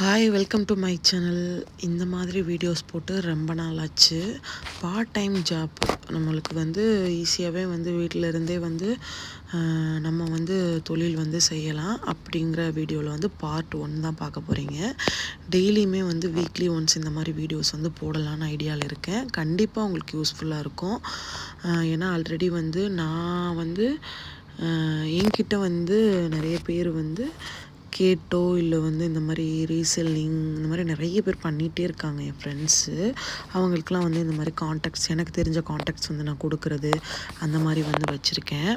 Hi welcome to my channel இந்த மாதிரி videos போட்டு ரொம்ப நாள் ஆச்சு. பார்ட் டைம் ஜாப் நம்மளுக்கு வந்து ஈஸியாகவே வந்து வீட்டில் இருந்தே வந்து நம்ம வந்து தொழில் வந்து செய்யலாம். அப்படிங்கிற வீடியோவில் வந்து பார்ட் ஒன் தான் பார்க்க போகிறீங்க டெய்லியுமே வந்து வீக்லி ஒன்ஸ் இந்த மாதிரி வீடியோஸ் வந்து போடலான்னு ஐடியாவில் இருக்கேன். கண்டிப்பாக உங்களுக்கு யூஸ்ஃபுல்லாக இருக்கும். ஏன்னா ஆல்ரெடி வந்து நான் வந்து என்கிட்ட வந்து நிறைய பேர் வந்து கேட்டோ இல்லை வந்து இந்த மாதிரி ரீசெல்லிங் இந்த மாதிரி நிறைய பேர் பண்ணிகிட்டே இருக்காங்க என் ஃப்ரெண்ட்ஸு அவங்களுக்குலாம் வந்து இந்த மாதிரி காண்டாக்ட்ஸ் எனக்கு தெரிஞ்ச காண்டாக்ட்ஸ் வந்து நான் கொடுக்குறது அந்த மாதிரி வந்து வச்சுருக்கேன்.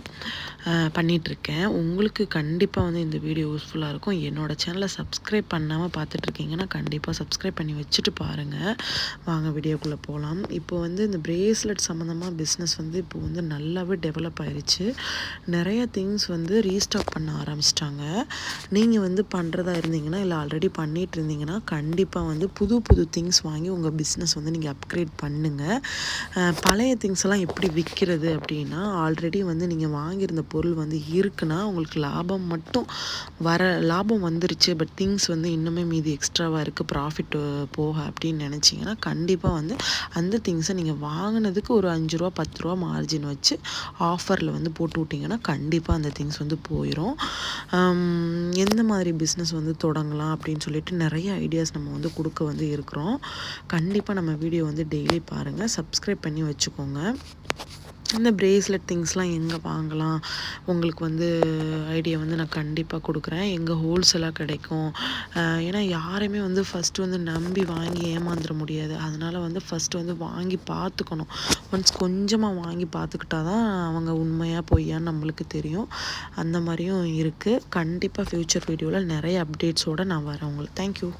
பண்ணிகிட்ருக்கேன் உங்களுக்கு கண்டிப்பாக வந்து இந்த வீடியோ யூஸ்ஃபுல்லாக இருக்கும். என்னோடய சேனலை சப்ஸ்கிரைப் பண்ணாமல் பார்த்துட்ருக்கீங்கன்னா கண்டிப்பாக சப்ஸ்கிரைப் பண்ணி வச்சுட்டு பாருங்கள் வாங்க வீடியோக்குள்ளே போகலாம் இப்போ வந்து இந்த பிரேஸ்லெட் சம்மந்தமாக பிஸ்னஸ் வந்து இப்போ வந்து நல்லாவே டெவலப் ஆயிடுச்சு நிறைய திங்ஸ் வந்து ரீஸ்டாக் பண்ண ஆரம்பிச்சிட்டாங்க. நீங்கள் வந்து பண்ணுறதா இருந்தீங்கன்னா இல்லை ஆல்ரெடி பண்ணிகிட்டு இருந்தீங்கன்னா கண்டிப்பாக வந்து புது புது திங்ஸ் வாங்கி உங்கள் பிஸ்னஸ் வந்து நீங்கள் அப்கிரேட் பண்ணுங்கள் பழைய திங்ஸ் எல்லாம் எப்படி விற்கிறது அப்படின்னா ஆல்ரெடி வந்து நீங்கள் வாங்கியிருந்த பொருள் வந்து இருக்குன்னா உங்களுக்கு லாபம் மட்டும் வர லாபம் வந்துருச்சு பட் திங்ஸ் வந்து இன்னுமே மீதி எக்ஸ்ட்ராவாக இருக்குது ப்ராஃபிட் போக அப்படின்னு நினச்சிங்கன்னா கண்டிப்பாக வந்து அந்த திங்ஸை நீங்கள் வாங்கினதுக்கு ஒரு அஞ்சு ரூபா பத்து ரூபா மார்ஜின் வச்சு ஆஃபரில் வந்து போட்டு விட்டிங்கன்னா கண்டிப்பாக அந்த திங்ஸ் வந்து போயிடும் எந்த மாதிரி பிஸ்னஸ் வந்து தொடங்கலாம் அப்படின்னு சொல்லிட்டு நிறைய ஐடியாஸ் நம்ம வந்து கொடுக்க வந்து இருக்கிறோம். கண்டிப்பாக நம்ம வீடியோ வந்து டெய்லி பாருங்கள் சப்ஸ்கிரைப் பண்ணி வச்சுக்கோங்க. இந்த ப்ரேஸ்லெட் திங்ஸ்லாம் எங்கே வாங்கலாம்? உங்களுக்கு வந்து ஐடியா வந்து நான் கண்டிப்பாக கொடுக்குறேன். எங்கே ஹோல்சேலாக கிடைக்கும். ஏன்னா யாரையுமே வந்து ஃபஸ்ட்டு வந்து நம்பி வாங்கி ஏமாந்துட முடியாது. அதனால் வந்து ஃபஸ்ட்டு வந்து வாங்கி பார்த்துக்கணும். ஒன்ஸ் கொஞ்சமாக வாங்கி பார்த்துக்கிட்டா தான் அவங்க உண்மையாக பொய்யான்னு நம்மளுக்கு தெரியும். அந்த மாதிரியும் இருக்குது கண்டிப்பாக ஃப்யூச்சர் வீடியோவில் நிறைய அப்டேட்ஸோடு நான் வரேன் உங்களுக்கு. தேங்க்யூ